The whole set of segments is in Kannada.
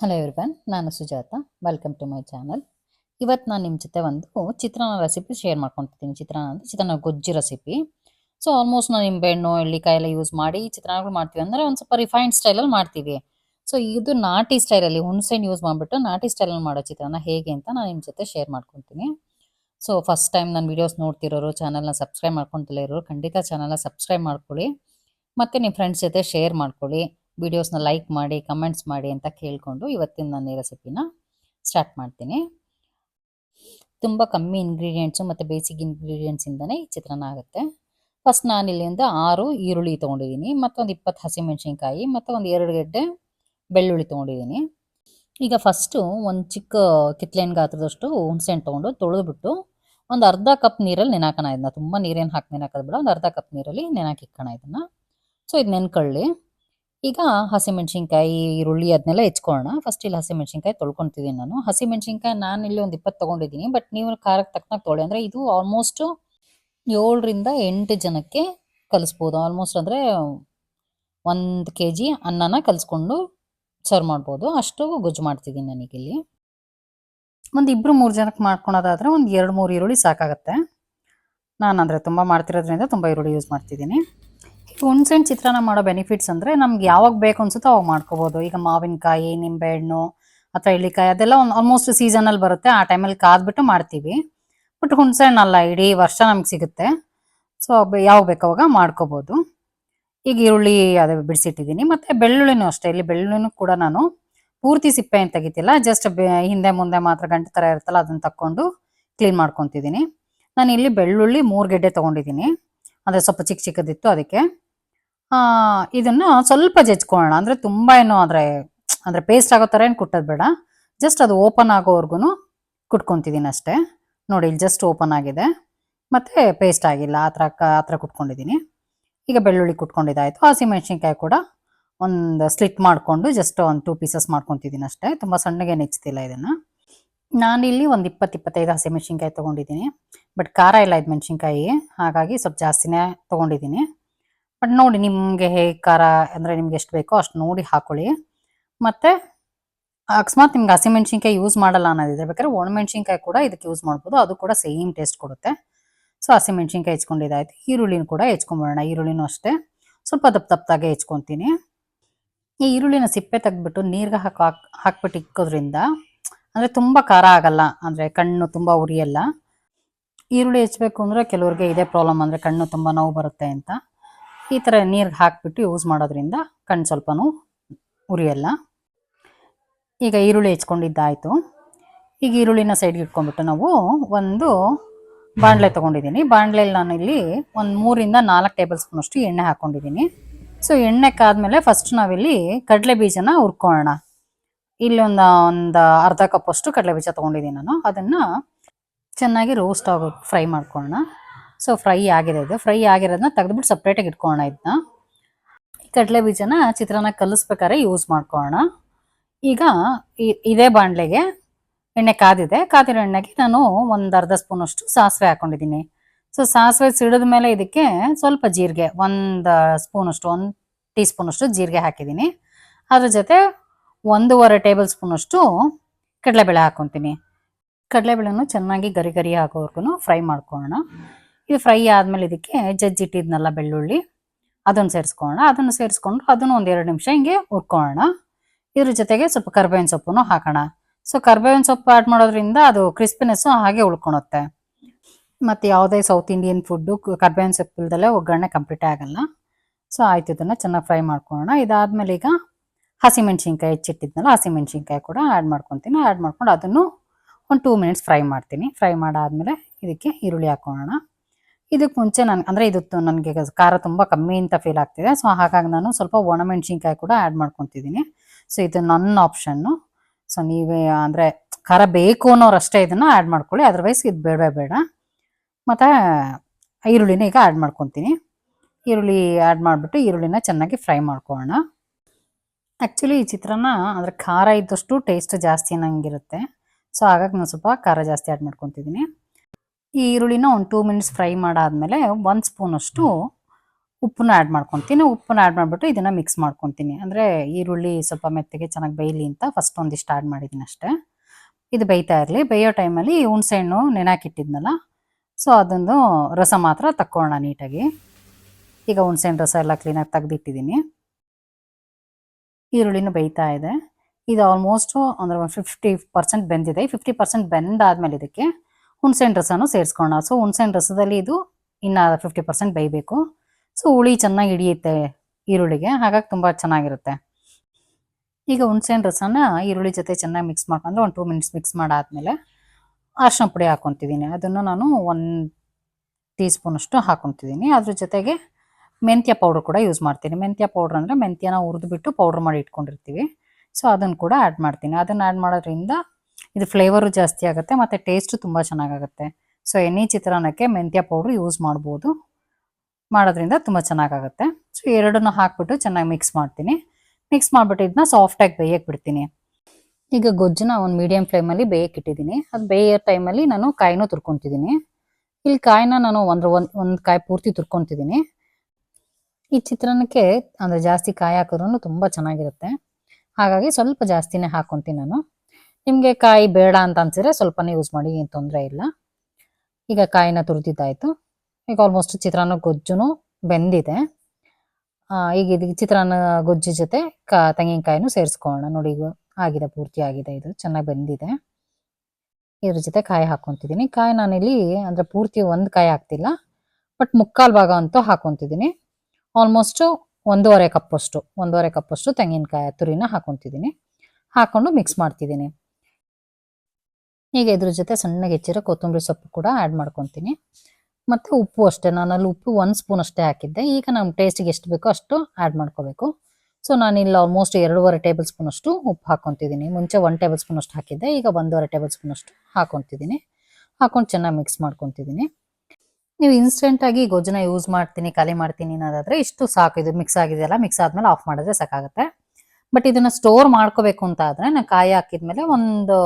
ಹಲೋ ಎವ್ರಿವನ್ ನಾನು Sujatha. Welcome to my channel ಇವತ್ತು ನಾನು ನಿಮ್ಮ ಜೊತೆ ಒಂದು ಚಿತ್ರಾನ್ನ ರೆಸಿಪಿ ಶೇರ್ ಮಾಡ್ಕೊತಿದ್ದೀನಿ ಚಿತ್ರಾನ್ನ ಅಂದರೆ ಚಿತ್ರಾನ್ನ ಗೊಜ್ಜು ರೆಸಿಪಿ ಸೊ ಆಲ್ಮೋಸ್ಟ್ ನಾವು ನಿಂಬೆಹಣ್ಣು ಎಳ್ಳಿಕಾಯಿ ಎಲ್ಲ ಯೂಸ್ ಮಾಡಿ ಚಿತ್ರಾನ್ನಗಳು ಮಾಡ್ತೀವಿ. ಅಂದರೆ ಒಂದು ಸ್ವಲ್ಪ ರಿಫೈನ್ಡ್ ಸ್ಟೈಲಲ್ಲಿ ಮಾಡ್ತೀವಿ. ಸೊ ಇದು ನಾಟಿ ಸ್ಟೈಲಲ್ಲಿ ಹುಣಸೆಹಣ್ಣು ಯೂಸ್ ಮಾಡಿಬಿಟ್ಟು ನಾಟಿ ಸ್ಟೈಲಲ್ಲಿ ಮಾಡೋ ಚಿತ್ರಾನ್ನ ಹೇಗೆ ಅಂತ ನಾನು ನಿಮ್ಮ ಜೊತೆ ಶೇರ್ ಮಾಡ್ಕೊತೀನಿ. ಸೊ ಫಸ್ಟ್ ಟೈಮ್ ನಾನು ವೀಡಿಯೋಸ್ ನೋಡ್ತಿರೋರು ಚಾನಲ್ನ ಸಬ್ಸ್ಕ್ರೈಬ್ ಮಾಡ್ಕೊತಿಲ್ಲ ಇರೋರು, ಖಂಡಿತ ಚಾನಲ್ನ ಸಬ್ಸ್ಕ್ರೈಬ್ ಮಾಡ್ಕೊಳ್ಳಿ. ಮತ್ತು ನಿಮ್ಮ ಫ್ರೆಂಡ್ಸ್ ಜೊತೆ ಶೇರ್ ಮಾಡ್ಕೊಳ್ಳಿ. ವಿಡಿಯೋಸ್ನ ಲೈಕ್ ಮಾಡಿ, ಕಮೆಂಟ್ಸ್ ಮಾಡಿ ಅಂತ ಕೇಳಿಕೊಂಡು ಇವತ್ತಿನ ನಾನು ಈ ರೆಸಿಪಿನ ಸ್ಟಾರ್ಟ್ ಮಾಡ್ತೀನಿ. ತುಂಬ ಕಮ್ಮಿ ಇಂಗ್ರೀಡಿಯೆಂಟ್ಸು ಮತ್ತು ಬೇಸಿಕ್ ಇಂಗ್ರೀಡಿಯೆಂಟ್ಸಿಂದನೇ ಈ ಚಿತ್ರಾನ್ನ ಆಗುತ್ತೆ. ಫಸ್ಟ್ ನಾನು ಇಲ್ಲಿಂದ ಆರು ಈರುಳ್ಳಿ ತೊಗೊಂಡಿದ್ದೀನಿ, ಮತ್ತೊಂದು ಇಪ್ಪತ್ತು ಹಸಿಮೆಣಸಿನ್ಕಾಯಿ ಮತ್ತು ಒಂದು ಎರಡು ಗಡ್ಡೆ ಬೆಳ್ಳುಳ್ಳಿ ತೊಗೊಂಡಿದ್ದೀನಿ. ಈಗ ಫಸ್ಟು ಒಂದು ಚಿಕ್ಕ ಕಿತ್ಲೆನ್ ಗಾತ್ರದಷ್ಟು ಹುಣಸೆಹಣ್ಣು ತೊಗೊಂಡು ತೊಳೆದ್ಬಿಟ್ಟು ಒಂದು ಅರ್ಧ ಕಪ್ ನೀರಲ್ಲಿ ನೆನಾಕೋಣ ಇದನ್ನ. ತುಂಬ ನೀರೇನು ಹಾಕಿ ನೆನಾಕೋದು ಬೇಡ, ಒಂದು ಅರ್ಧ ಕಪ್ ನೀರಲ್ಲಿ ನೆನಾಕಿಕ್ಕೋಣ ಇದನ್ನು. ಸೊ ಇದು ನೆನ್ಕೊಳ್ಳಿ. ಈಗ ಹಸಿಮೆಣ್ಸಿನ್ಕಾಯಿ, ಈರುಳ್ಳಿ ಅದನ್ನೆಲ್ಲ ಹೆಚ್ಕೊಳ್ಳೋಣ. ಫಸ್ಟ್ ಇಲ್ಲಿ ಹಸಿಮೆಣ್ಸಿನ್ಕಾಯಿ ತೊಳ್ಕೊತಿದ್ದೀನಿ ನಾನು. ಹಸಿಮೆಣ್ಸಿನ್ಕಾಯಿ ನಾನು ಇಲ್ಲಿ ಒಂದು ಇಪ್ಪತ್ತು ತೊಗೊಂಡಿದ್ದೀನಿ ಬಟ್ ನೀವು ಖಾರಕ್ಕೆ ತಕ್ಕನಾಗಿ ತೊಗೊಳ್ಳಿ ಅಂದರೆ ಇದು ಆಲ್ಮೋಸ್ಟ್ ಏಳರಿಂದ ಎಂಟು ಜನಕ್ಕೆ ಕಲಿಸ್ಬೋದು. ಆಲ್ಮೋಸ್ಟ್ ಅಂದರೆ ಒಂದು ಕೆ ಜಿ ಅನ್ನನ ಕಲಿಸ್ಕೊಂಡು ಸರ್ವ್ ಮಾಡ್ಬೋದು. ಅಷ್ಟು ಗೊಜ್ಜು ಮಾಡ್ತಿದ್ದೀನಿ ನನಗಿಲ್ಲಿ ಒಂದು ಇಬ್ಬರು ಮೂರು ಜನಕ್ಕೆ ಮಾಡ್ಕೊಳೋದಾದರೆ ಒಂದು ಎರಡು ಮೂರು ಈರುಳ್ಳಿ ಸಾಕಾಗುತ್ತೆ. ನಾನು ಅಂದರೆ ತುಂಬ ಮಾಡ್ತಿರೋದ್ರಿಂದ ತುಂಬ ಈರುಳ್ಳಿ ಯೂಸ್ ಮಾಡ್ತಿದ್ದೀನಿ ಹುಣ್ಸೆಹಣ್ಣು ಚಿತ್ರಾನ್ನ ಮಾಡೋ ಬೆನಿಫಿಟ್ಸ್ ಅಂದರೆ ನಮ್ಗೆ ಯಾವಾಗ ಬೇಕು ಅನ್ಸುತ್ತೋ ಅವಾಗ ಮಾಡ್ಕೋಬೋದು. ಈಗ ಮಾವಿನಕಾಯಿ, ನಿಂಬೆಹಣ್ಣು, ಅಥವಾ ಎಳ್ಳಿಕಾಯಿ ಅದೆಲ್ಲ ಒಂದು ಆಲ್ಮೋಸ್ಟ್ ಸೀಸನಲ್ಲಿ ಬರುತ್ತೆ. ಆ ಟೈಮಲ್ಲಿ ಕಾದ್ಬಿಟ್ಟು ಮಾಡ್ತೀವಿ. ಬಟ್ ಹುಣ್ಸೆಹಣ್ಣು ಅಲ್ಲ, ಇಡೀ ವರ್ಷ ನಮ್ಗೆ ಸಿಗುತ್ತೆ. ಸೊ ಯಾವಾಗ ಬೇಕು ಅವಾಗ ಮಾಡ್ಕೋಬೋದು. ಈಗ ಈರುಳ್ಳಿ ಅದೇ ಬಿಡಿಸಿಟ್ಟಿದ್ದೀನಿ ಮತ್ತು ಬೆಳ್ಳುಳ್ಳಿನೂ ಅಷ್ಟೇ. ಇಲ್ಲಿ ಬೆಳ್ಳುಳ್ಳಿನೂ ಕೂಡ ನಾನು ಪೂರ್ತಿ ಸಿಪ್ಪೆ ಏನು ತೆಗಿತಿಲ್ಲ ಜಸ್ಟ್ ಹಿಂದೆ ಮುಂದೆ ಮಾತ್ರ ಗಂಟು ಥರ ಇರುತ್ತಲ್ಲ, ಅದನ್ನು ತಕ್ಕೊಂಡು ಕ್ಲೀನ್ ಮಾಡ್ಕೊತಿದ್ದೀನಿ ನಾನು ಇಲ್ಲಿ ಬೆಳ್ಳುಳ್ಳಿ ಮೂರು ಗೆಡ್ಡೆ ತೊಗೊಂಡಿದ್ದೀನಿ ಅಂದರೆ ಸ್ವಲ್ಪ ಚಿಕ್ಕ ಚಿಕ್ಕದಿತ್ತು ಅದಕ್ಕೆ. ಆ, ಇದನ್ನ ಸ್ವಲ್ಪ ಜಜ್ಕೊಳ್ಳೋಣ ಅಂದ್ರೆ ತುಂಬಾ ಏನು ಅಂದ್ರೆ ಅಂದ್ರೆ ಪೇಸ್ಟ್ ಆಗೋ ಥರ ಏನು ಕುಟ್ಟೋದು ಬೇಡ. ಜಸ್ಟ್ ಅದು ಓಪನ್ ಆಗೋವರೆಗೂ ಕುಟ್ಕೊಂತಿದ್ದೀನಿ ಅಷ್ಟೇ. ನೋಡಿ ಇಲ್ಲಿ ಜಸ್ಟ್ ಓಪನ್ ಆಗಿದೆ. ಮತ್ತೆ ಪೇಸ್ಟ್ ಆಗಿಲ್ಲ. ಆ ಥರ ಆ ಥರ ಕುಟ್ಕೊಂಡಿದ್ದೀನಿ ಈಗ ಬೆಳ್ಳುಳ್ಳಿ ಕುಟ್ಕೊಂಡಿದ್ದಾಯಿತು. ಹಸಿಮೆಣ್ಸಿನ್ಕಾಯಿ ಕೂಡ ಒಂದು ಸ್ಲಿಟ್ ಮಾಡಿಕೊಂಡು ಜಸ್ಟ್ ಒಂದು ಟೂ ಪೀಸಸ್ ಮಾಡ್ಕೊತಿದ್ದೀನಿ ಅಷ್ಟೇ. ತುಂಬ ಸಣ್ಣಗೆ ನೆಚ್ತಿಲ್ಲ ಇದನ್ನು. ನಾನಿಲ್ಲಿ ಒಂದು ಇಪ್ಪತ್ತು ಇಪ್ಪತ್ತೈದು ಹಸಿಮೆಣ್ಸಿನ್ಕಾಯಿ ತೊಗೊಂಡಿದ್ದೀನಿ ಬಟ್ ಖಾರ ಇಲ್ಲ ಇದು ಮೆಣಸಿನ್ಕಾಯಿ. ಹಾಗಾಗಿ ಸ್ವಲ್ಪ ಜಾಸ್ತಿನೇ ತೊಗೊಂಡಿದ್ದೀನಿ ಬಟ್ ನೋಡಿ ನಿಮಗೆ ಹೇಗೆ ಖಾರ ಅಂದರೆ ನಿಮ್ಗೆ ಎಷ್ಟು ಬೇಕೋ ಅಷ್ಟು ನೋಡಿ ಹಾಕೊಳ್ಳಿ. ಮತ್ತು ಅಕಸ್ಮಾತ್ ನಿಮ್ಗೆ ಹಸಿಮೆಣ್ಸಿನ್ಕಾಯಿ ಯೂಸ್ ಮಾಡಲ್ಲ ಅನ್ನೋದಿದ್ರೆ ಬೇಕಾದ್ರೆ ಒಣಮೆಣ್ಸಿನ್ಕಾಯಿ ಕೂಡ ಇದಕ್ಕೆ ಯೂಸ್ ಮಾಡ್ಬೋದು. ಅದು ಕೂಡ ಸೇಮ್ ಟೇಸ್ಟ್ ಕೊಡುತ್ತೆ. ಸೊ ಹಸಿಮೆಣ್ಸಿನ್ಕಾಯಿ ಹೆಚ್ಕೊಂಡಿದ್ದಾಯ್ತು. ಈರುಳ್ಳಿನ ಕೂಡ ಹೆಚ್ಕೊಂಬಿಡೋಣ. ಈರುಳ್ಳಿನೂ ಅಷ್ಟೇ. ಸ್ವಲ್ಪ ದಪ್ಪ ದಪ್ಪದಾಗೆ ಹೆಚ್ಕೊತೀನಿ. ಈ ಈರುಳ್ಳಿನ ಸಿಪ್ಪೆ ತೆಗೆದ್ಬಿಟ್ಟು ನೀರಿಗೆ ಹಾಕಿ ಹಾಕ್ ಹಾಕ್ಬಿಟ್ಟು ಇಕ್ಕೋದ್ರಿಂದ ಅಂದರೆ ತುಂಬ ಖಾರ ಆಗಲ್ಲ. ಅಂದರೆ ಕಣ್ಣು ತುಂಬ ಉರಿಯಲ್ಲ. ಈರುಳ್ಳಿ ಹೆಚ್ಚಬೇಕು ಅಂದರೆ ಕೆಲವ್ರಿಗೆ ಇದೇ ಪ್ರಾಬ್ಲಮ್ ಅಂದರೆ ಕಣ್ಣು ತುಂಬ ನೋವು ಬರುತ್ತೆ ಅಂತ. ಈ ಥರ ನೀರಿಗೆ ಹಾಕಿಬಿಟ್ಟು ಯೂಸ್ ಮಾಡೋದ್ರಿಂದ ಕಣ್ಣು ಸ್ವಲ್ಪನೂ ಉರಿಯಲ್ಲ. ಈಗ ಈರುಳ್ಳಿ ಹೆಚ್ಕೊಂಡಿದ್ದಾಯಿತು. ಈಗ ಈರುಳ್ಳಿನ ಸೈಡ್ಗೆ ಇಟ್ಕೊಂಡ್ಬಿಟ್ಟು ನಾವು ಒಂದು ಬಾಣಲೆ ತೊಗೊಂಡಿದ್ದೀನಿ. ಬಾಣಲೆಯಲ್ಲಿ ನಾನು ಇಲ್ಲಿ ಒಂದು ಮೂರಿಂದ ನಾಲ್ಕು ಟೇಬಲ್ ಸ್ಪೂನಷ್ಟು ಎಣ್ಣೆ ಹಾಕ್ಕೊಂಡಿದ್ದೀನಿ ಸೊ ಎಣ್ಣೆ ಕಾದ್ಮೇಲೆ ಫಸ್ಟ್ ನಾವಿಲ್ಲಿ ಕಡಲೆ ಬೀಜನ ಹುರ್ಕೊಳ್ಳೋಣ. ಇಲ್ಲಿ ಒಂದು ಒಂದು ಅರ್ಧ ಕಪ್ಪಷ್ಟು ಕಡಲೆ ಬೀಜ ತೊಗೊಂಡಿದ್ದೀನಿ ನಾನು. ಅದನ್ನು ಚೆನ್ನಾಗಿ ರೋಸ್ಟ್ ಆಗೋ ಫ್ರೈ ಮಾಡ್ಕೊಳ್ಳೋಣ. ಸೊ ಫ್ರೈ ಆಗಿದೆ ಇದು. ಫ್ರೈ ಆಗಿರೋದನ್ನ ತೆಗೆದ್ಬಿಟ್ಟು ಸಪ್ರೇಟಾಗಿ ಇಟ್ಕೊಳ್ಳೋಣ ಇದನ್ನ ಈ ಕಡಲೆ ಬೀಜನ ಚಿತ್ರಾನ್ನ ಕಲಿಸ್ಬೇಕಾದ್ರೆ ಯೂಸ್ ಮಾಡ್ಕೊಳ್ಳೋಣ ಈಗ ಇದೇ ಬಾಣಲೆಗೆ ಎಣ್ಣೆ ಕಾದಿದೆ. ಕಾದಿರೋ ಎಣ್ಣೆಗೆ ನಾನು ಒಂದು ಅರ್ಧ ಸ್ಪೂನಷ್ಟು ಸಾಸಿವೆ ಹಾಕೊಂಡಿದ್ದೀನಿ. ಸೊ ಸಾಸಿವೆ ಸಿಡಿದ ಮೇಲೆ ಇದಕ್ಕೆ ಸ್ವಲ್ಪ ಜೀರಿಗೆ, ಒಂದು ಸ್ಪೂನಷ್ಟು, ಒಂದು ಟೀ ಸ್ಪೂನಷ್ಟು ಜೀರಿಗೆ ಹಾಕಿದ್ದೀನಿ. ಅದ್ರ ಜೊತೆ ಒಂದೂವರೆ ಟೇಬಲ್ ಸ್ಪೂನಷ್ಟು ಕಡಲೆಬೇಳೆ ಹಾಕೊತೀನಿ. ಕಡಲೆಬೇಳೆನೂ ಚೆನ್ನಾಗಿ ಗರಿ ಗರಿ ಹಾಕೋವರೆಗೂ ಫ್ರೈ ಮಾಡ್ಕೊಳ್ಳೋಣ ಇದು ಫ್ರೈ ಆದಮೇಲೆ ಇದಕ್ಕೆ ಜಜ್ಜಿಟ್ಟಿದ್ನಲ್ಲ ಬೆಳ್ಳುಳ್ಳಿ, ಅದನ್ನು ಸೇರಿಸ್ಕೊಳ್ಳೋಣ. ಅದನ್ನು ಸೇರಿಸ್ಕೊಂಡು ಅದನ್ನು ಎರಡು ನಿಮಿಷ ಹಿಂಗೆ ಹುರ್ಕೊಳ್ಳೋಣ. ಇದ್ರ ಜೊತೆಗೆ ಸ್ವಲ್ಪ ಕರ್ಬೇವಿನ ಸೊಪ್ಪನ್ನು ಹಾಕೋಣ. ಸೊ ಕರ್ಬೇವಿನ ಸೊಪ್ಪು ಆ್ಯಡ್ ಮಾಡೋದ್ರಿಂದ ಅದು ಕ್ರಿಸ್ಪಿನೆಸ್ಸು ಹಾಗೆ ಉಳ್ಕೊಳುತ್ತೆ. ಮತ್ತು ಯಾವುದೇ ಸೌತ್ ಇಂಡಿಯನ್ ಫುಡ್ಡು ಕರ್ಬೇವಿನ ಸೊಪ್ಪು ಇಲ್ದಲ್ಲೇ ಒಗ್ಗರಣೆ ಕಂಪ್ಲೀಟ್ ಆಗಲ್ಲ. ಸೊ ಆಯ್ತು, ಇದನ್ನು ಚೆನ್ನಾಗಿ ಫ್ರೈ ಮಾಡ್ಕೊಳ್ಳೋಣ. ಇದಾದ್ಮೇಲೆ ಈಗ ಹಸಿಮೆಣ್ಸಿನ್ಕಾಯಿ ಹೆಚ್ಚಿಟ್ಟಿದ್ನಲ್ಲ, ಹಸಿಮೆಣ್ಸಿನ್ಕಾಯಿ ಕೂಡ ಆ್ಯಡ್ ಮಾಡ್ಕೊತೀನಿ. ಆ್ಯಡ್ ಮಾಡ್ಕೊಂಡು ಅದನ್ನು ಒಂದು ಟೂ ಮಿನಿಟ್ಸ್ ಫ್ರೈ ಮಾಡ್ತೀನಿ. ಫ್ರೈ ಮಾಡಾದ್ಮೇಲೆ ಇದಕ್ಕೆ ಈರುಳ್ಳಿ ಹಾಕೊಳ್ಳೋಣ. ಇದಕ್ಕೆ ಮುಂಚೆ ನಾನು, ಅಂದರೆ ಇದು ನನಗೆ ಖಾರ ತುಂಬ ಕಮ್ಮಿ ಅಂತ ಫೀಲ್ ಆಗ್ತಿದೆ. ಸೊ ಹಾಗಾಗಿ ನಾನು ಸ್ವಲ್ಪ ಒಣಮೆಣ್ಸಿನ್ಕಾಯಿ ಕೂಡ ಆ್ಯಡ್ ಮಾಡ್ಕೊತಿದ್ದೀನಿ ಸೊ ಇದು ನನ್ನ ಆಪ್ಷನ್ನು ಸೊ ನೀವೇ, ಅಂದರೆ ಖಾರ ಬೇಕು ಅನ್ನೋರು ಅಷ್ಟೇ ಇದನ್ನು ಆ್ಯಡ್ ಮಾಡ್ಕೊಳ್ಳಿ. ಅದರ್ವೈಸ್ ಇದು ಬೇಡ ಬೇಡ. ಮತ್ತು ಈರುಳ್ಳಿನ ಈಗ ಆ್ಯಡ್ ಮಾಡ್ಕೊತೀನಿ. ಈರುಳ್ಳಿ ಆ್ಯಡ್ ಮಾಡಿಬಿಟ್ಟು ಈರುಳ್ಳಿನ ಚೆನ್ನಾಗಿ ಫ್ರೈ ಮಾಡ್ಕೊಳ್ಳೋಣ. ಆ್ಯಕ್ಚುಲಿ ಈ ಚಿತ್ರಾನ್ನ, ಅಂದರೆ ಖಾರ ಇದ್ದಷ್ಟು ಟೇಸ್ಟ್ ಜಾಸ್ತಿ ಅನ್ನಂಗಿರುತ್ತೆ. ಸೊ ಹಾಗಾಗಿ ನಾನು ಸ್ವಲ್ಪ ಖಾರ ಜಾಸ್ತಿ ಆ್ಯಡ್ ಮಾಡ್ಕೊತಿದ್ದೀನಿ ಈ ಈರುಳ್ಳಿನ ಒಂದು ಟೂ ಮಿನಿಟ್ಸ್ ಫ್ರೈ ಮಾಡಾದ್ಮೇಲೆ ಒಂದು ಸ್ಪೂನಷ್ಟು ಉಪ್ಪನ್ನ ಆ್ಯಡ್ ಮಾಡ್ಕೊತೀನಿ. ಉಪ್ಪನ್ನ ಆ್ಯಡ್ ಮಾಡಿಬಿಟ್ಟು ಇದನ್ನು ಮಿಕ್ಸ್ ಮಾಡ್ಕೊತೀನಿ. ಅಂದರೆ ಈರುಳ್ಳಿ ಸ್ವಲ್ಪ ಮೆತ್ತಗೆ ಚೆನ್ನಾಗಿ ಬೇಯಲಿ ಅಂತ ಫಸ್ಟ್ ಒಂದಿಷ್ಟು ಆ್ಯಡ್ ಮಾಡಿದ್ದೀನಿ ಅಷ್ಟೇ. ಇದು ಬೇಯ್ತಾ ಇರಲಿ. ಬೇಯೋ ಟೈಮಲ್ಲಿ ಹುಣಸೆಹಣ್ಣು ನೆನಾಕಿಟ್ಟಿದ್ನಲ್ಲ ಸೊ ಅದೊಂದು ರಸ ಮಾತ್ರ ತಕ್ಕೊಳ್ಳೋಣ ನೀಟಾಗಿ. ಈಗ ಹುಣಸೆಹಣ್ಣು ರಸ ಎಲ್ಲ ಕ್ಲೀನಾಗಿ ತೆಗೆದಿಟ್ಟಿದ್ದೀನಿ ಈರುಳ್ಳಿನೂ ಬೇಯ್ತಾ ಇದೆ. ಇದು ಆಲ್ಮೋಸ್ಟು ಅಂದರೆ ಒಂದು ಫಿಫ್ಟಿ ಪರ್ಸೆಂಟ್ ಬೆಂದಿದೆ. ಫಿಫ್ಟಿ ಪರ್ಸೆಂಟ್ ಬೆಂದಾದ್ಮೇಲೆ ಇದಕ್ಕೆ ಹುಣಸೆಹಣ್ಣು ರಸನೂ ಸೇರಿಸ್ಕೊಳ್ಳೋಣ ಸೊ ಹುಣಸೆಹಣ್ಣು ರಸದಲ್ಲಿ ಇದು ಇನ್ನು ಫಿಫ್ಟಿ ಪರ್ಸೆಂಟ್ ಬೇಯಬೇಕು. ಸೊ ಹುಳಿ ಚೆನ್ನಾಗಿ ಹಿಡಿಯುತ್ತೆ ಈರುಳ್ಳಿಗೆ, ಹಾಗಾಗಿ ತುಂಬ ಚೆನ್ನಾಗಿರುತ್ತೆ. ಈಗ ಹುಣಸೆಹಣ್ಣು ರಸನ ಈರುಳ್ಳಿ ಜೊತೆ ಚೆನ್ನಾಗಿ ಮಿಕ್ಸ್ ಮಾಡ್ಕೊಂಡ್ರೆ ಒಂದು ಟೂ ಮಿನಿಟ್ಸ್ ಮಿಕ್ಸ್ ಮಾಡಾದ್ಮೇಲೆ ಅರ್ಶಿನ ಪುಡಿ ಹಾಕೊತಿದ್ದೀನಿ ಅದನ್ನು ನಾನು ಒಂದು ಟೀ ಸ್ಪೂನಷ್ಟು ಹಾಕೊತಿದ್ದೀನಿ ಅದ್ರ ಜೊತೆಗೆ ಮೆಂತ್ಯ ಪೌಡ್ರ್ ಕೂಡ ಯೂಸ್ ಮಾಡ್ತೀನಿ. ಮೆಂತ್ಯ ಪೌಡ್ರ್ ಅಂದರೆ ಮೆಂತ್ಯನ ಹುರಿದ್ಬಿಟ್ಟು ಪೌಡ್ರ್ ಮಾಡಿ ಇಟ್ಕೊಂಡಿರ್ತೀವಿ. ಸೊ ಅದನ್ನು ಕೂಡ ಆ್ಯಡ್ ಮಾಡ್ತೀನಿ. ಅದನ್ನು ಆ್ಯಡ್ ಮಾಡೋದ್ರಿಂದ ಇದು ಫ್ಲೇವರು ಜಾಸ್ತಿ ಆಗುತ್ತೆ, ಮತ್ತು ಟೇಸ್ಟು ತುಂಬ ಚೆನ್ನಾಗಾಗುತ್ತೆ. ಸೊ ಎನಿ ಚಿತ್ರಾನ್ನಕ್ಕೆ ಮೆಂತ್ಯ ಪೌಡ್ರ್ ಯೂಸ್ ಮಾಡ್ಬೋದು. ಮಾಡೋದ್ರಿಂದ ತುಂಬ ಚೆನ್ನಾಗಾಗುತ್ತೆ. ಸೊ ಎರಡನ್ನೂ ಹಾಕ್ಬಿಟ್ಟು ಚೆನ್ನಾಗಿ ಮಿಕ್ಸ್ ಮಾಡ್ತೀನಿ. ಮಿಕ್ಸ್ ಮಾಡಿಬಿಟ್ಟು ಇದನ್ನ ಸಾಫ್ಟಾಗಿ ಬೇಯಕ್ಕೆ ಬಿಡ್ತೀನಿ. ಈಗ ಗೊಜ್ಜನ್ನ ಒಂದು ಮೀಡಿಯಂ ಫ್ಲೇಮಲ್ಲಿ ಬೇಯಕ್ಕೆ ಇಟ್ಟಿದ್ದೀನಿ. ಅದು ಬೇಯೋ ಟೈಮಲ್ಲಿ ನಾನು ಕಾಯಿನೂ ತುರ್ಕೊತಿದ್ದೀನಿ. ಇಲ್ಲಿ ಕಾಯಿನ ನಾನು ಒಂದು ಒಂದು ಒಂದು ಕಾಯಿ ಪೂರ್ತಿ ತುರ್ಕೊತಿದ್ದೀನಿ. ಈ ಚಿತ್ರಾನ್ನಕ್ಕೆ ಅಂದರೆ ಜಾಸ್ತಿ ಕಾಯಿ ಹಾಕಿದ್ರೂ ತುಂಬ ಚೆನ್ನಾಗಿರುತ್ತೆ. ಹಾಗಾಗಿ ಸ್ವಲ್ಪ ಜಾಸ್ತಿನೇ ಹಾಕೊತೀನಿ ನಾನು. ನಿಮಗೆ ಕಾಯಿ ಬೇಡ ಅಂತ ಅನ್ಸಿದ್ರೆ ಸ್ವಲ್ಪನೇ ಯೂಸ್ ಮಾಡಿ, ಏನು ತೊಂದರೆ ಇಲ್ಲ. ಈಗ ಕಾಯಿನ ತುರಿದಿದ್ದಾಯಿತು. ಈಗ ಆಲ್ಮೋಸ್ಟ್ ಚಿತ್ರಾನ್ನ ಗೊಜ್ಜುನು ಬೆಂದಿದೆ. ಈಗ ಇದಕ್ಕೆ ಚಿತ್ರಾನ್ನ ಗೊಜ್ಜು ಜೊತೆ ಕಾ, ತೆಂಗಿನಕಾಯಿನೂ ಸೇರಿಸ್ಕೊಳ್ಳೋಣ. ನೋಡಿ, ಈಗ ಆಗಿದೆ, ಪೂರ್ತಿ ಆಗಿದೆ ಇದು. ಚೆನ್ನಾಗಿ ಬೆಂದಿದೆ. ಇದ್ರ ಜೊತೆ ಕಾಯಿ ಹಾಕೊತಿದ್ದೀನಿ. ಕಾಯಿ ನಾನಿಲ್ಲಿ, ಅಂದರೆ ಪೂರ್ತಿ ಒಂದು ಕಾಯಿ ಹಾಕ್ತಿಲ್ಲ. ಬಟ್ ಮುಕ್ಕಾಲು ಭಾಗ ಅಂತೂ ಹಾಕೊತಿದ್ದೀನಿ. ಆಲ್ಮೋಸ್ಟ್ ಒಂದೂವರೆ ಕಪ್ಪಷ್ಟು ಒಂದೂವರೆ ಕಪ್ಪಷ್ಟು ತೆಂಗಿನಕಾಯಿ ತುರಿನ ಹಾಕೊತಿದ್ದೀನಿ. ಹಾಕೊಂಡು ಮಿಕ್ಸ್ ಮಾಡ್ತಿದ್ದೀನಿ. ಈಗ ಇದ್ರ ಜೊತೆ ಸಣ್ಣಗೆ ಹೆಚ್ಚಿರೋ ಕೊತ್ತಂಬರಿ ಸೊಪ್ಪು ಕೂಡ ಆ್ಯಡ್ ಮಾಡ್ಕೊತೀನಿ. ಮತ್ತು ಉಪ್ಪು ಅಷ್ಟೇ ನಾನಲ್ಲಿ ಉಪ್ಪು ಒಂದು ಸ್ಪೂನ್ ಅಷ್ಟೇ ಹಾಕಿದ್ದೆ. ಈಗ ನಮ್ಮ ಟೇಸ್ಟಿಗೆ ಎಷ್ಟು ಬೇಕೋ ಅಷ್ಟು ಆ್ಯಡ್ ಮಾಡ್ಕೋಬೇಕು. ಸೊ ನಾನಿಲ್ಲಿ ಆಲ್ಮೋಸ್ಟ್ ಎರಡೂವರೆ ಟೇಬಲ್ ಸ್ಪೂನ್ ಅಷ್ಟು ಉಪ್ಪು ಹಾಕೊತಿದ್ದೀನಿ. ಮುಂಚೆ ಒನ್ ಟೇಬಲ್ ಸ್ಪೂನ್ ಅಷ್ಟು ಹಾಕಿದ್ದೆ, ಈಗ ಒಂದೂವರೆ ಟೇಬಲ್ ಸ್ಪೂನ್ ಅಷ್ಟು ಹಾಕೊತಿದ್ದೀನಿ. ಹಾಕೊಂಡು ಚೆನ್ನಾಗಿ ಮಿಕ್ಸ್ ಮಾಡ್ಕೊತಿದ್ದೀನಿ. ನೀವು ಇನ್ಸ್ಟೆಂಟಾಗಿ ಗೊಜ್ಜನ್ನ ಯೂಸ್ ಮಾಡ್ತೀನಿ ಖಾಲಿ ಮಾಡ್ತೀನಿ ಅನ್ನೋದಾದರೆ ಇಷ್ಟು ಸಾಕು. ಇದು ಮಿಕ್ಸ್ ಆಗಿದೆಯಲ್ಲ ಮಿಕ್ಸ್ ಆದಮೇಲೆ ಆಫ್ ಮಾಡಿದ್ರೆ ಸಾಕಾಗುತ್ತೆ. ಬಟ್ ಇದನ್ನು ಸ್ಟೋರ್ ಮಾಡ್ಕೋಬೇಕು ಅಂತ ಆದರೆ ನಾನು ಕಾಯಿ ಹಾಕಿದ್ಮೇಲೆ ಒಂದು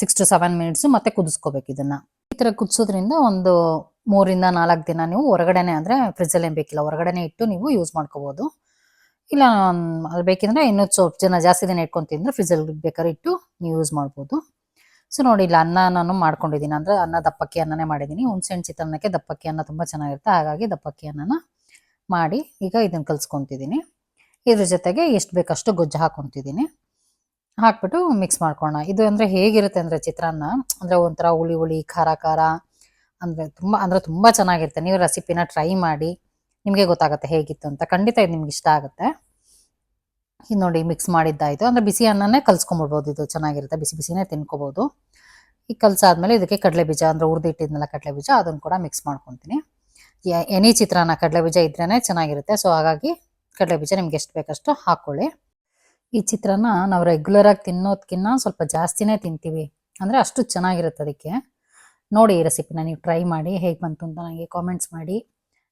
ಸಿಕ್ಸ್ ಟು ಸೆವೆನ್ ಮಿನಿಟ್ಸ್ ಮತ್ತೆ ಕುದಿಸ್ಕೋಬೇಕು ಇದನ್ನ. ಈ ತರ ಕುದಿಸೋದ್ರಿಂದ ಒಂದು ಮೂರಿಂದ ನಾಲ್ಕು ದಿನ ನೀವು ಹೊರಗಡೆನೆ ಅಂದ್ರೆ ಫ್ರಿಜ್ಜಲ್ಲಿ ಏನು ಬೇಕಿಲ್ಲ, ಹೊರಗಡೆನೆ ಇಟ್ಟು ನೀವು ಯೂಸ್ ಮಾಡ್ಕೋಬಹುದು ಇಲ್ಲ ಅಲ್ಲಿ ಅದು ಬೇಕಿದ್ರೆ ಇನ್ನೂ ಸ್ವಲ್ಪ ಜನ ಜಾಸ್ತಿ ದಿನ ಇಟ್ಕೊಂಡು ತಿಂದ್ರೆ ಫ್ರಿಜ್ಜಲ್ಲಿ ಬೇಕಾದ್ರೆ ಇಟ್ಟು ನೀವು ಯೂಸ್ ಮಾಡ್ಬೋದು. ಸೊ ನೋಡಿ, ಇಲ್ಲ, ಅನ್ನ ನಾನು ಮಾಡ್ಕೊಂಡಿದ್ದೀನಿ. ಅಂದ್ರೆ ಅನ್ನ ದಪ್ಪಕ್ಕಿ ಅನ್ನನೇ ಮಾಡಿದ್ದೀನಿ. ಹುಣಸೆಹಣ್ಣು ಚಿತ್ರಾನ್ನಕ್ಕೆ ದಪ್ಪಕ್ಕಿ ಅನ್ನ ತುಂಬ ಚೆನ್ನಾಗಿರುತ್ತೆ. ಹಾಗಾಗಿ ದಪ್ಪಕ್ಕಿ ಅನ್ನನ ಮಾಡಿ ಈಗ ಇದನ್ನ ಕಲ್ಸ್ಕೊತಿದ್ದೀನಿ. ಇದ್ರ ಜೊತೆಗೆ ಎಷ್ಟು ಬೇಕಷ್ಟು ಗೊಜ್ಜು ಹಾಕ್ಕೊತಿದ್ದೀನಿ ಹಾಕ್ಬಿಟ್ಟು ಮಿಕ್ಸ್ ಮಾಡ್ಕೊಳ್ಳೋಣ ಇದು ಅಂದ್ರೆ ಹೇಗಿರುತ್ತೆ ಅಂದ್ರೆ ಚಿತ್ರಾನ್ನ, ಅಂದ್ರೆ ಒಂಥರ ಹುಳಿ ಹುಳಿ, ಖಾರ ಖಾರ, ಅಂದ್ರೆ ತುಂಬಾ ಅಂದ್ರೆ ತುಂಬಾ ಚೆನ್ನಾಗಿರುತ್ತೆ. ನೀವು ರೆಸಿಪಿನ ಟ್ರೈ ಮಾಡಿ ನಿಮಗೆ ಗೊತ್ತಾಗುತ್ತೆ ಹೇಗಿತ್ತು ಅಂತ. ಖಂಡಿತ ಇದು ನಿಮ್ಗೆ ಇಷ್ಟ ಆಗುತ್ತೆ. ಇದು ನೋಡಿ ಮಿಕ್ಸ್ ಮಾಡಿದ್ದಾಯ್ತು. ಅಂದ್ರೆ ಬಿಸಿ ಅನ್ನನೇ ಕಲ್ಸ್ಕೊಂಬಿಡ್ಬೋದು. ಇದು ಚೆನ್ನಾಗಿರುತ್ತೆ. ಬಿಸಿ ಬಿಸಿನೇ ತಿನ್ಕೋಬಹುದು ಈ ಕಲ್ಸಾದ್ಮೇಲೆ ಇದಕ್ಕೆ ಕಡಲೆ ಬೀಜ ಅಂದ್ರೆ ಹುರಿದಿಟ್ಟಿದ್ನಲ್ಲ ಕಡಲೆ ಬೀಜ ಅದನ್ನು ಕೂಡ ಮಿಕ್ಸ್ ಮಾಡ್ಕೊತೀನಿ ಎನಿ ಚಿತ್ರಾನ್ನ ಕಡಲೆ ಬೀಜ ಇದ್ರೇನೆ ಚೆನ್ನಾಗಿರುತ್ತೆ. ಸೊ ಹಾಗಾಗಿ ಕಡಲೆ ಬೀಜ ನಿಮ್ಗೆ ಎಷ್ಟು ಬೇಕಷ್ಟು ಹಾಕೊಳ್ಳಿ. ಈ ಚಿತ್ರನ ನಾವು ರೆಗ್ಯುಲರ್ ಆಗಿ ತಿನ್ನೋದ್ಕಿನ್ನ ಸ್ವಲ್ಪ ಜಾಸ್ತಿನೇ ತಿಂತೀವಿ. ಅಂದ್ರೆ ಅಷ್ಟು ಚೆನ್ನಾಗಿರುತ್ತೆ ಅದಕ್ಕೆ. ನೋಡಿ ಈ ರೆಸಿಪಿನ ನೀವು ಟ್ರೈ ಮಾಡಿ, ಹೇಗೆ ಬಂತು ಅಂತ ನನಗೆ ಕಾಮೆಂಟ್ಸ್ ಮಾಡಿ.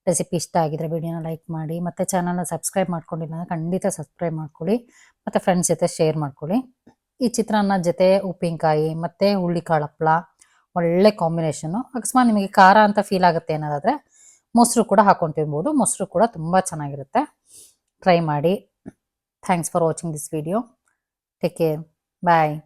ರೆಸಿಪಿ ಇಷ್ಟ ಆಗಿದ್ರೆ ವಿಡಿಯೋನ ಲೈಕ್ ಮಾಡಿ, ಮತ್ತೆ ಚಾನಲ್ನ ಸಬ್ಸ್ಕ್ರೈಬ್ ಮಾಡ್ಕೊಂಡಿಲ್ಲ ಅಂದರೆ ಖಂಡಿತ ಸಬ್ಸ್ಕ್ರೈಬ್ ಮಾಡ್ಕೊಳ್ಳಿ, ಮತ್ತೆ ಫ್ರೆಂಡ್ಸ್ ಜೊತೆ ಶೇರ್ ಮಾಡ್ಕೊಳ್ಳಿ. ಈ ಚಿತ್ರಾನ್ನ ಜೊತೆ ಉಪ್ಪಿನಕಾಯಿ, ಮತ್ತೆ ಹುಳ್ಳಿಕಾಳು ಹಪ್ಪಳ ಒಳ್ಳೆ ಕಾಂಬಿನೇಷನು ಅಕಸ್ಮಾತ್ ನಿಮಗೆ ಖಾರ ಅಂತ ಫೀಲ್ ಆಗುತ್ತೆ ಏನಾದ್ರೆ ಮೊಸರು ಕೂಡ ಹಾಕೊಂಡು ತಿನ್ಬೋದು, ಮೊಸರು ಕೂಡ ತುಂಬ ಚೆನ್ನಾಗಿರುತ್ತೆ. ಟ್ರೈ ಮಾಡಿ. Thanks for watching this video. Take care. Bye.